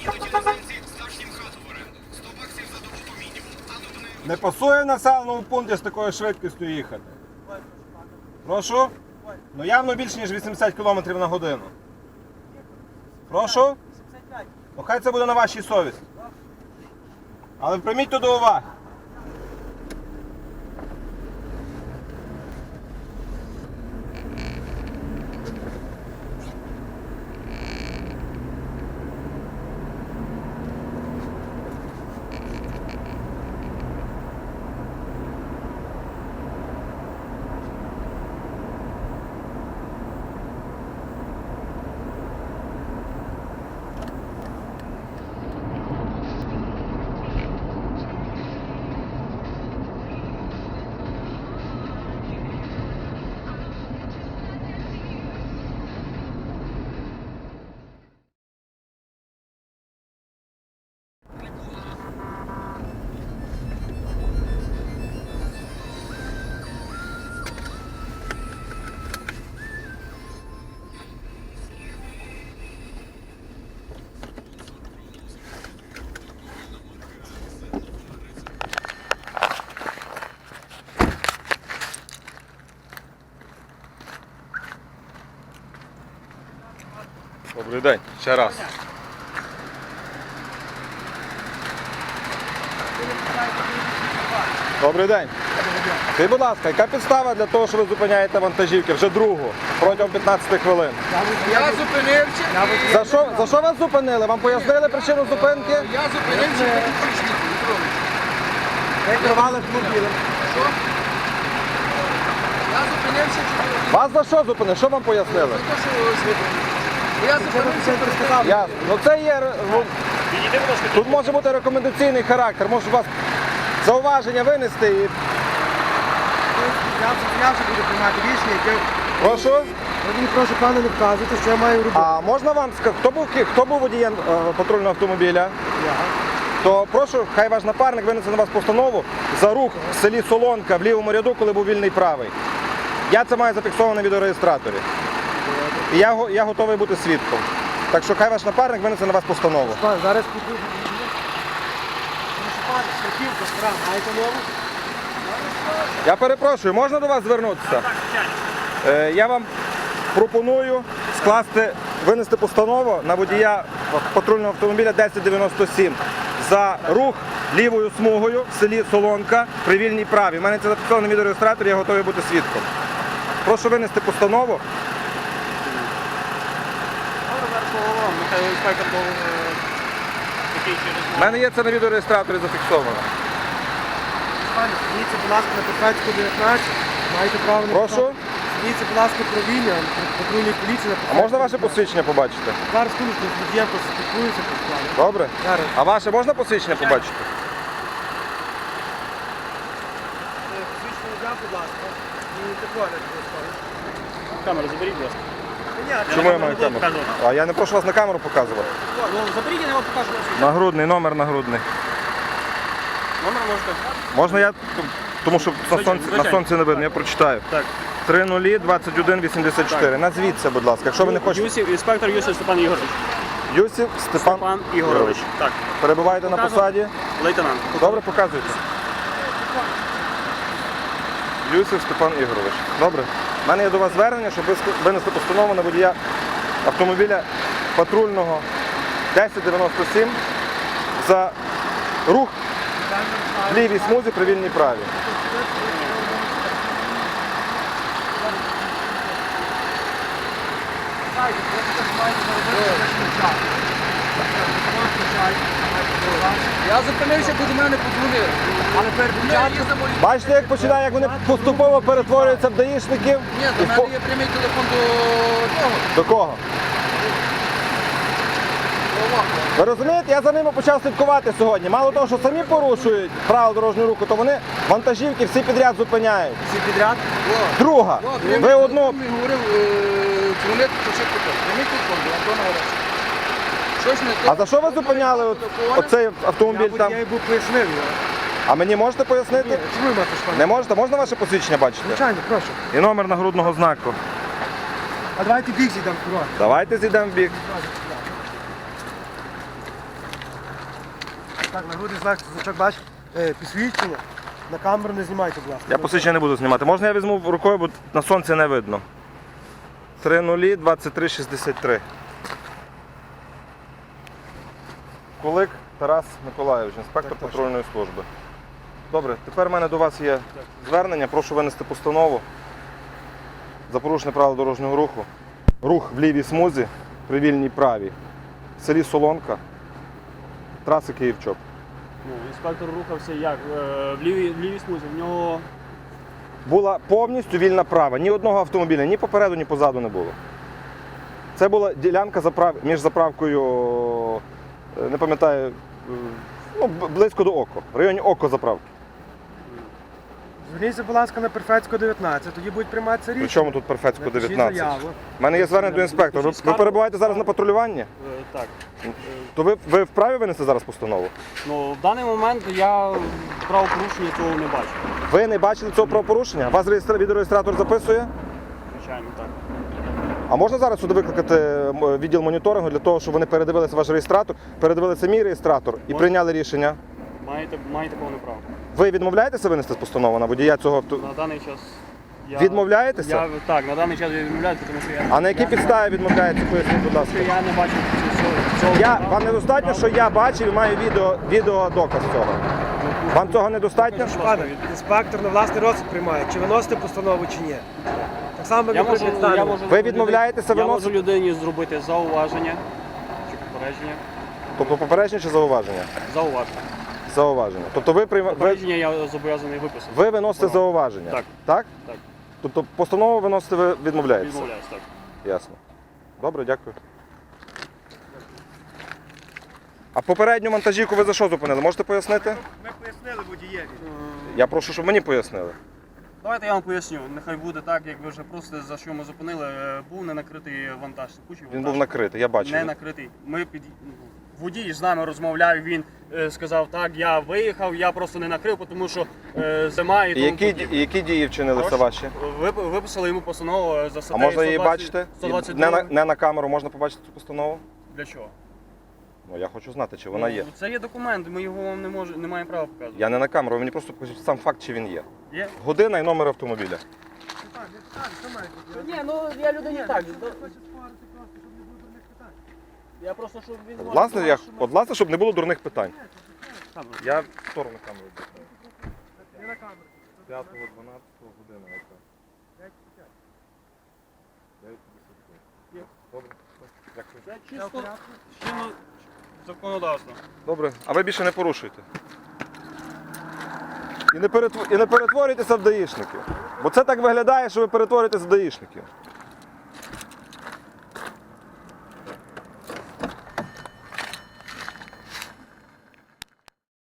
їдуть іноземці, здаш їм хату в оренду. 100 баксів за добу по мінімум. А тут вони Не пасує в населеному пункті з такою швидкістю їхати. Прошу? Ну явно більше, ніж 80 км на годину. Прошу? Ну хай це буде на вашій совісті. Але прийміть то до уваги. Добрий день, ще раз. Добрий день. Скажіть, будь ласка, яка підстава для того, що ви зупиняєте вантажівки вже другу протягом 15 хвилин? Я зупинився. і- За що, за що вас зупинили? Вам пояснили причину зупинки? Я зупинився. Ви керували автомобілем. Що? Я зупинився. Вас за що зупинили? Що вам пояснили? Те, що зупинився. Я, ну це є. ну, Тут може бути рекомендаційний характер, може у вас зауваження винести і. Я вже буду приймати рішення, яке Прошу. мені прошу пане не вказуйте, що я маю робити. А можна вам сказати, хто був хто був водієм е, патрульного автомобіля? Я. То прошу, хай ваш напарник винесе на вас постанову за рух в селі Солонка в лівому ряду, коли був вільний правий. Я це маю зафіксовано на відеореєстраторі. І я, го- я готовий бути свідком. Так що хай ваш напарник винесе на вас постанову. Зараз. Страхівка, маєте нову? Я перепрошую, можна до вас звернутися? Е, я вам пропоную скласти, винести постанову на водія патрульного автомобіля 1097 за рух лівою смугою в селі Солонка при вільній праві. У мене це зафіксовано на відеореєстраторі, я готовий бути свідком. Прошу винести постанову. У мене є це на відеореєстраторі зафіксовано. Дивіться, будь ласка, на Петровську 19. Маєте право на Прошу. Дивіться, будь ласка, правіння, патрульної поліції на А можна ваше посвідчення побачити? Зараз з водієм поспілкуюся по справі. Добре? Зараз. А ваше можна посвідчення побачити? Е, Посвідчення будь ласка. І такого не. Камеру заберіть, будь ласка. Чому я маю камеру? А я не прошу вас на камеру показувати. Ну, заберіть, я вам покажу. Нагрудний, номер нагрудний. Номер можете. Можна я, тому що на сонці, на сонці не видно, я прочитаю. Так. 302184. Назвіться, будь ласка, якщо ви не хочете. Юсів, інспектор Юсів Степан Ігорович. Юсів Степан, Степан Ігорович. Так, Перебуваєте на Показую. посаді? лейтенант. Добре, показуйте. Юсів Степан Ігорович. Добре. У мене є до вас звернення, щоб ви винесли постанову на водія автомобіля патрульного 1097 за рух в лівій смузі при вільній праві. Я зупинився, бо до мене подзвонили. Але перед початком Бачите, як починає, як вони поступово перетворюються в даїшників? Ні, до І мене є прямий телефон до того. До кого? до Вахова. Ви розумієте, я за ними почав слідкувати сьогодні. Мало того, що самі порушують правила дорожнього руху, то вони вантажівки всі підряд зупиняють. всі підряд. О, Друга, о, ви прямий одну. телефон говорив, е, дзвонити, то що таке. Прямий телефон до Антона Гореша. Щось не. А за що ви зупиняли от, оцей автомобіль Я, там? я йому пояснив його. А мені можете пояснити? Чому ви маєте Не можете? Можна ваше посвідчення бачити? Звичайно, прошу. І номер нагрудного знаку. А давайте бік зійдемо курва. Давайте зійдемо в бік. Так, нагрудний знак, значок бач, е, посвідчення. На камеру не знімайте, будь ласка. Я посвідчення не буду знімати. Можна я візьму рукою, бо на сонці не видно. 3 23 63. Кулик Тарас Миколайович, інспектор патрульної служби. Добре, тепер в мене до вас є звернення. Прошу винести постанову за порушення правил дорожнього руху. Рух в лівій смузі при вільній правій. В селі Солонка, траси Київчоп. Ну, інспектор рухався як? Е, В лівій, в лівій смузі. В нього була повністю вільна права. Ні одного автомобіля, ні попереду, ні позаду не було. Це була ділянка заправ... між заправкою, не пам'ятаю, е, ну, близько до око. В районі око заправки. Зверніться, будь ласка, на Перфецьку 19, тоді будуть прийматися рішення. Причому тут Перфецько 19. У мене є звернення до інспектора. Ви, ви перебуваєте зараз на патрулюванні? е, так. То ви, ви вправі винести зараз постанову? Ну, в даний момент я правопорушення цього не бачу. Ви не бачили цього правопорушення? Вас реєстра... відеореєстратор записує? Звичайно, так. А можна зараз сюди викликати відділ моніторингу для того, щоб вони передивилися ваш реєстратор, передивилися мій реєстратор і прийняли рішення? Маєте, маєте повне право. Ви відмовляєтеся винести постанову на водія цього авто? На даний час я... Відмовляєтеся? Я, так, на даний час я відмовляюся, тому що я... А на якій я, підставі відмовляєтеся? Поясніть, будь ласка. Я не бачу цього. цього Я, вам недостатньо, що я бачив і маю відео, відео доказ цього. Вам цього недостатньо? Пане, інспектор на власний розсуд приймає, чи виносите постанову, чи ні. Само, Я можу, ви я можу Ви людині- відмовляєтеся Я виносити? можу людині зробити зауваження чи попередження. Тобто попередження чи зауваження? Зауваження. Зауваження. Тобто ви, прийма... ви, Попередження я зобов'язаний виписати. ви виносите Право. зауваження? Так. Так? Так. Тобто постанову виносите ви відмовляєтеся? Відмовляюсь, так. Ясно. Добре, дякую. А попередню монтажівку ви за що зупинили? Можете пояснити? Ми пояснили водієві. Я прошу, щоб мені пояснили. Давайте я вам поясню. Нехай буде так, як ви вже просто за що ми зупинили. Е, Був не накритий вантаж. Кучий Він був накритий, я бачив. Не накритий. Ми під водій з нами розмовляв. Він е, сказав, так, я виїхав, я просто не накрив, тому що е, зима і І тому які, подібне. які дії вчинилися Прошу? ваші? Ви- Виписали йому постанову за А статтею можна її 120 бачити? І 122. Не на, не на камеру можна побачити цю постанову? Для чого? Ну я хочу знати, чи вона є. Ну, Це є документ, ми його вам не може, не маємо права показувати. Я не на камеру, ви мені просто покажіть сам факт, чи він є. Є? Година і номер автомобіля. Ні, ну я людині так. Я просто щоб він От, власне, я, от, власне, щоб не було дурних питань. Я в сторону камеру дихаю. 5 12 година яка. 9.55. Добре, дякую. Це чисто законодавство. Добре, а ви більше не порушуйте. І не, перетворюйтеся в даїшників. Бо це так виглядає, що ви перетворюєтеся в даїшників.